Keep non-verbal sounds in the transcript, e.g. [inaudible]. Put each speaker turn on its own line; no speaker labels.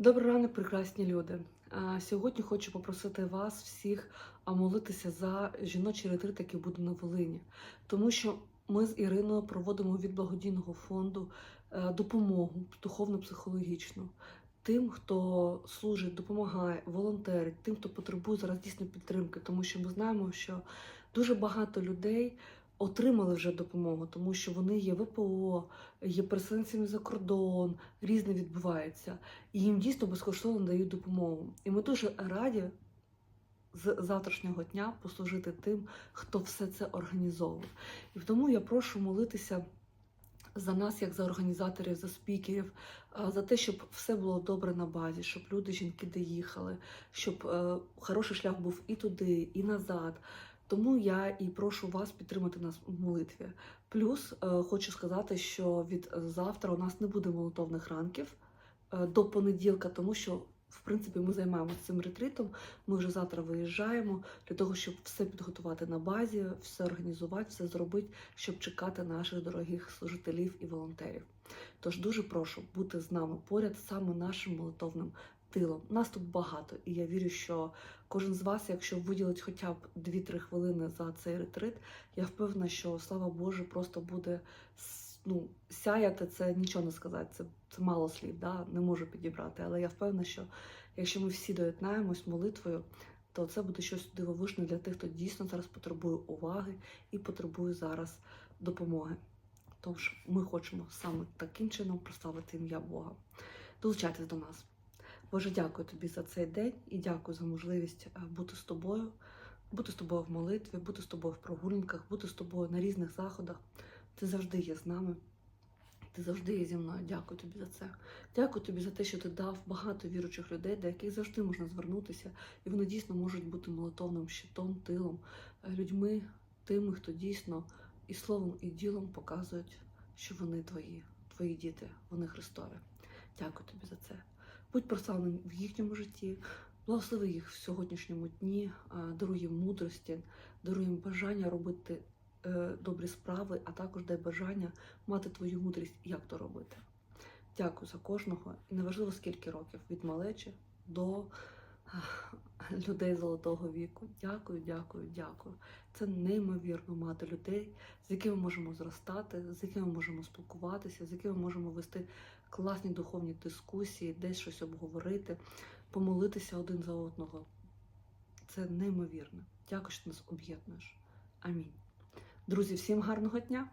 Добрий ранок, прекрасні люди. Сьогодні хочу попросити вас всіх молитися за жіночий ретрит, який буде на Волині, тому що ми з Іриною проводимо від благодійного фонду е, допомогу духовно-психологічну тим, хто служить, допомагає, волонтерить, тим, хто потребує зараз дійсно підтримки, тому що ми знаємо, що дуже багато людей. Отримали вже допомогу, тому що вони є ВПО, є переселенцями за кордон, різне відбувається і їм дійсно безкоштовно дають допомогу. І ми дуже раді з завтрашнього дня послужити тим, хто все це організовує. І тому я прошу молитися за нас, як за організаторів, за спікерів, за те, щоб все було добре на базі, щоб люди, жінки доїхали, щоб е, хороший шлях був і туди, і назад. Тому я і прошу вас підтримати нас в молитві. Плюс е, хочу сказати, що від завтра у нас не буде молитовних ранків е, до понеділка, тому що в принципі ми займаємося цим ретритом. Ми вже завтра виїжджаємо для того, щоб все підготувати на базі, все організувати, все зробити, щоб чекати наших дорогих служителів і волонтерів. Тож дуже прошу бути з нами поряд саме нашим молитовним тилом. Нас тут багато, і я вірю, що кожен з вас, якщо виділить хоча б 2-3 хвилини за цей ретрит, я впевнена, що слава Боже просто буде ну, сяяти це нічого не сказати. Це, це мало слів, да? не можу підібрати. Але я впевнена, що якщо ми всі доєднаємось молитвою, то це буде щось дивовижне для тих, хто дійсно зараз потребує уваги і потребує зараз допомоги. Тож ми хочемо саме таким чином прославити ім'я Бога. Долучайтесь до нас. Боже, дякую тобі за цей день і дякую за можливість е, бути з тобою, бути з тобою в молитві, бути з тобою в прогулянках, бути з тобою на різних заходах. Ти завжди є з нами. Ти завжди є зі мною. Дякую тобі за це. Дякую тобі за те, що ти дав багато віручих людей, до яких завжди можна звернутися, і вони дійсно можуть бути молитовним щитом, тилом, е, людьми, тими, хто дійсно і словом, і ділом показують, що вони твої, твої діти, вони Христові. Дякую тобі за це. Будь прославленим в їхньому житті, благослови їх в сьогоднішньому дні, даруй їм мудрості, даруй їм бажання робити е, добрі справи, а також дай бажання мати твою мудрість, як то робити. Дякую за кожного, і неважливо скільки років, від малечі до [laughs] людей золотого віку. Дякую, дякую, дякую. Це неймовірно мати людей, з якими можемо зростати, з якими можемо спілкуватися, з якими можемо вести класні духовні дискусії, десь щось обговорити, помолитися один за одного. Це неймовірно. Дякую, що ти нас об'єднуєш. Амінь. Друзі, всім гарного дня!